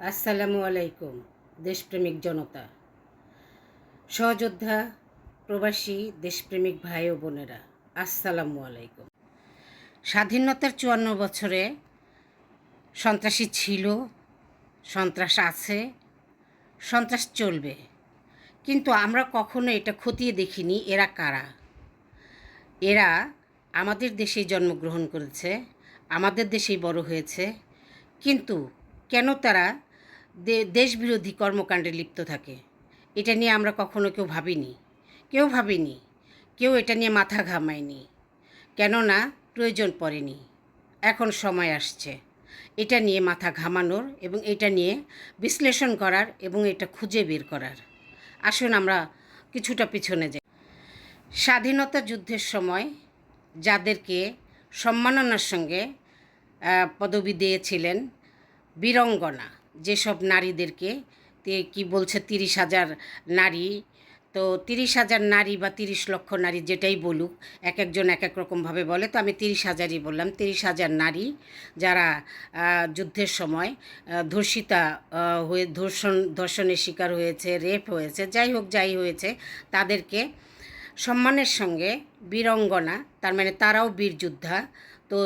আসসালামু আলাইকুম, দেশপ্রেমিক জনতা। সহযোদ্ধা, প্রবাসী, দেশপ্রেমিক ভাই ও বোনেরা, আসসালামু আলাইকুম। স্বাধীনতার চুয়ান্ন বছরে সন্ত্রাসী ছিল, সন্ত্রাস আছে, সন্ত্রাস চলবে। কিন্তু আমরা কখনো এটা খতিয়ে দেখিনি, এরা কারা? এরা আমাদের দেশেই জন্মগ্রহণ করেছে, আমাদের দেশেই বড় হয়েছে, কিন্তু কেন তারা দেশবিরোধী কর্মকাণ্ডে লিপ্ত থাকে। এটা নিয়ে আমরা কখনো কেউ ভাবিনি। কেউ ভাবিনি। কেউ এটা নিয়ে মাথা ঘামায়নি। কেননা প্রয়োজন পড়েনি। এখন সময় আসছে। এটা নিয়ে মাথা ঘামানোর এবং এটা নিয়ে বিশ্লেষণ করার এবং এটা খুঁজে বের করার। আসুন আমরা কিছুটা পিছনে যাই। স্বাধীনতা যুদ্ধের সময় যাদেরকে সম্মাননার সঙ্গে পদবি দিয়েছিলেন বীরঙ্গনা যেসব নারীদেরকে কি বলছে তিরিশ হাজার নারী, তো তিরিশ হাজার নারী বা তিরিশ লক্ষ নারী যেটাই বলুক, এক একজন এক এক রকমভাবে বলে, তো আমি তিরিশ হাজারই বললাম। তিরিশ হাজার নারী যারা যুদ্ধের সময় ধর্ষিতা হয়ে, ধর্ষণ, ধর্ষণের শিকার হয়েছে, রেপ হয়েছে, যাই হোক যাই হয়েছে, তাদেরকে সম্মানের সঙ্গে বীরঙ্গনা, তার মানে তারাও বীর যোদ্ধা, তো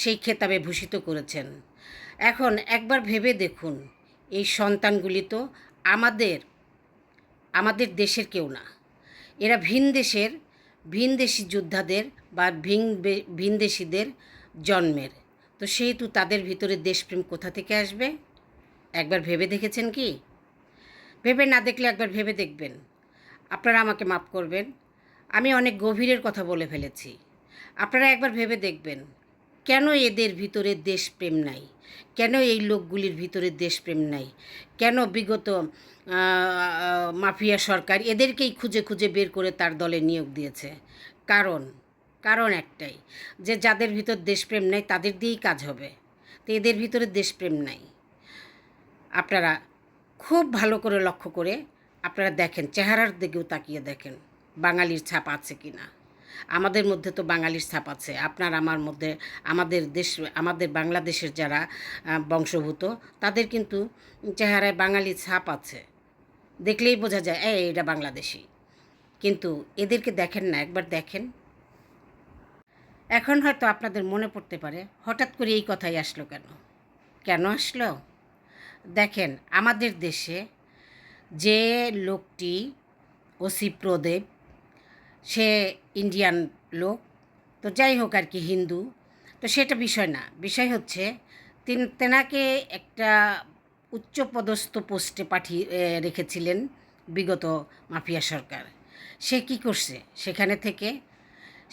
সেই খেতাবে ভূষিত করেছেন। এখন একবার ভেবে দেখুন এই সন্তানগুলি তো আমাদের আমাদের দেশের কেউ না। এরা ভিন দেশের ভিনদেশি যোদ্ধাদের বা ভিন ভিনদেশিদের জন্মের। তো সেহেতু তাদের ভিতরে দেশপ্রেম কোথা থেকে আসবে? একবার ভেবে দেখেছেন কি? ভেবে না দেখলে একবার ভেবে দেখবেন। আপনারা আমাকে মাফ করবেন। আমি অনেক গভীরের কথা বলে ফেলেছি। আপনারা একবার ভেবে দেখবেন। কেন এদের ভিতরে দেশপ্রেম নাই? কেন এই লোকগুলির ভিতরে দেশপ্রেম নাই? কেন বিগত মাফিয়া সরকার এদেরকেই খুঁজে খুঁজে বের করে তার দলে নিয়োগ দিয়েছে? কারণ কারণ একটাই, যে যাদের ভিতর দেশপ্রেম নেই তাদের দিয়েই কাজ হবে। তো এদের ভিতরে দেশপ্রেম নাই। আপনারা খুব ভালো করে লক্ষ্য করে আপনারা দেখেন, চেহারার দিকেও তাকিয়ে দেখেন, বাঙালির ছাপ আছে কি না আমাদের মধ্যে তো বাঙালির ছাপ আছে। আপনার, আমার মধ্যে, আমাদের দেশ, আমাদের বাংলাদেশের যারা বংশভূত, তাদের কিন্তু চেহারায় বাঙালির ছাপ আছে। দেখলেই বোঝা যায়, এই, এটা বাংলাদেশি। কিন্তু এদেরকে দেখেন না, একবার দেখেন। এখন হয়তো আপনাদের মনে পড়তে পারে, হঠাৎ করে এই কথাই আসলো কেন? কেন আসলো? দেখেন, আমাদের দেশে যে লোকটি ওসি প্রদেব সে ইন্ডিয়ান লোক। তো যাই হোক আর কি, হিন্দু। তো সেটা বিষয় না। বিষয় হচ্ছে, তিন, তেনাকে একটা উচ্চপদস্থ পোস্টে পাঠিয়ে রেখেছিলেন বিগত মাফিয়া সরকার। সে কি করছে? সেখানে থেকে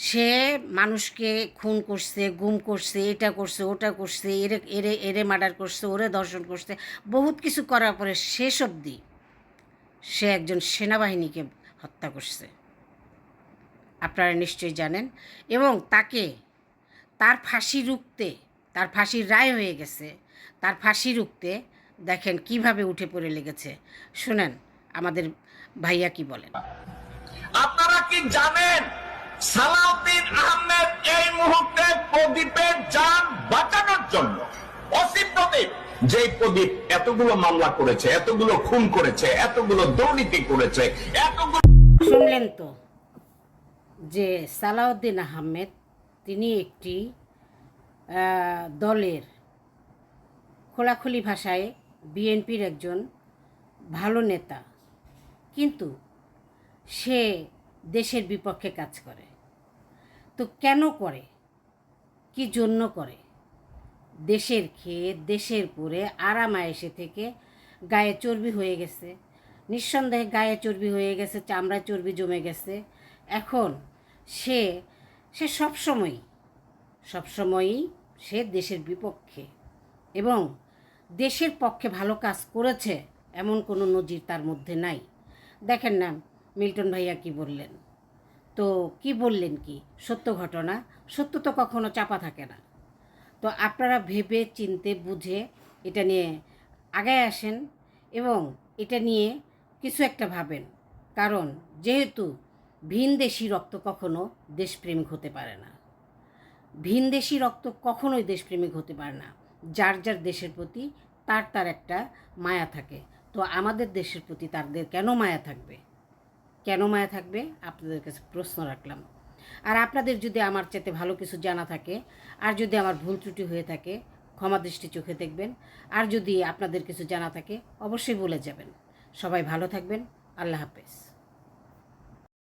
সে মানুষকে খুন করছে, গুম করছে, এটা করছে, ওটা করছে, এরে এরে এরে মার্ডার করছে, ওরে দর্শন করছে, বহুত কিছু করার পরে শেষ অবধি সে একজন সেনাবাহিনীকে হত্যা করছে। আপনারা নিশ্চয়ই জানেন। এবং তাকে তার ফাঁসি রুখতে তার ফাঁসির রায় হয়ে গেছে। তার ফাঁসি রুখতে দেখেন কীভাবে উঠে পড়ে লেগেছে। শুনেন আমাদের ভাইয়া কি বলেন। আপনারা কি জানেন সালাউদ্দিন আহমেদ এই মুহূর্তে প্রদীপের যান বাঁচানোর জন্য? অসীম প্রদীপ যে প্রদীপ এতগুলো মামলা করেছে এতগুলো খুন করেছে এতগুলো দুর্নীতি করেছে এতগুলো শুনলেন তো যে সালাউদ্দিন আহমেদ, তিনি একটি দলের খোলাখুলি ভাষায় বিএনপির একজন ভালো নেতা। কিন্তু সে দেশের বিপক্ষে কাজ করে। তো কেন করে? কি জন্য করে? দেশের খেয়ে দেশের পরে আরাম আয়েসে থেকে গায়ে চর্বি হয়ে গেছে। নিঃসন্দেহে গায়ে চর্বি হয়ে গেছে, চামড়ায় চর্বি জমে গেছে। এখন সে সে সবসময়ই সবসময়ই সে দেশের বিপক্ষে এবং দেশের পক্ষে ভালো কাজ করেছে এমন কোনো নজির তার মধ্যে নাই। দেখেন না, মিল্টন ভাইয়া কি বললেন? তো কি বললেন কি? সত্য ঘটনা? সত্য তো কখনো চাপা থাকে না। তো আপনারা ভেবে, চিনতে, বুঝে এটা নিয়ে আগায় আসেন এবং এটা নিয়ে কিছু একটা ভাবেন। কারণ যেহেতু ভিনদেশি রক্ত কখনো দেশপ্রেমিক হতে পারে না। ভিনদেশি রক্ত কখনোই দেশপ্রেমিক হতে পারে না। যার যার দেশের প্রতি তার তার একটা মায়া থাকে। তো আমাদের দেশের প্রতি তাদের কেন মায়া থাকবে? কেন মায়া থাকবে? আপনাদের কাছে প্রশ্ন রাখলাম। আর আপনাদের যদি আমার চেতে ভালো কিছু জানা থাকে, আর যদি আমার ভুল ত্রুটি হয়ে থাকে, ক্ষমা দৃষ্টি চোখে দেখবেন। আর যদি আপনাদের কিছু জানা থাকে, অবশ্যই বলে যাবেন। সবাই ভালো থাকবেন। আল্লাহ হাফেজ।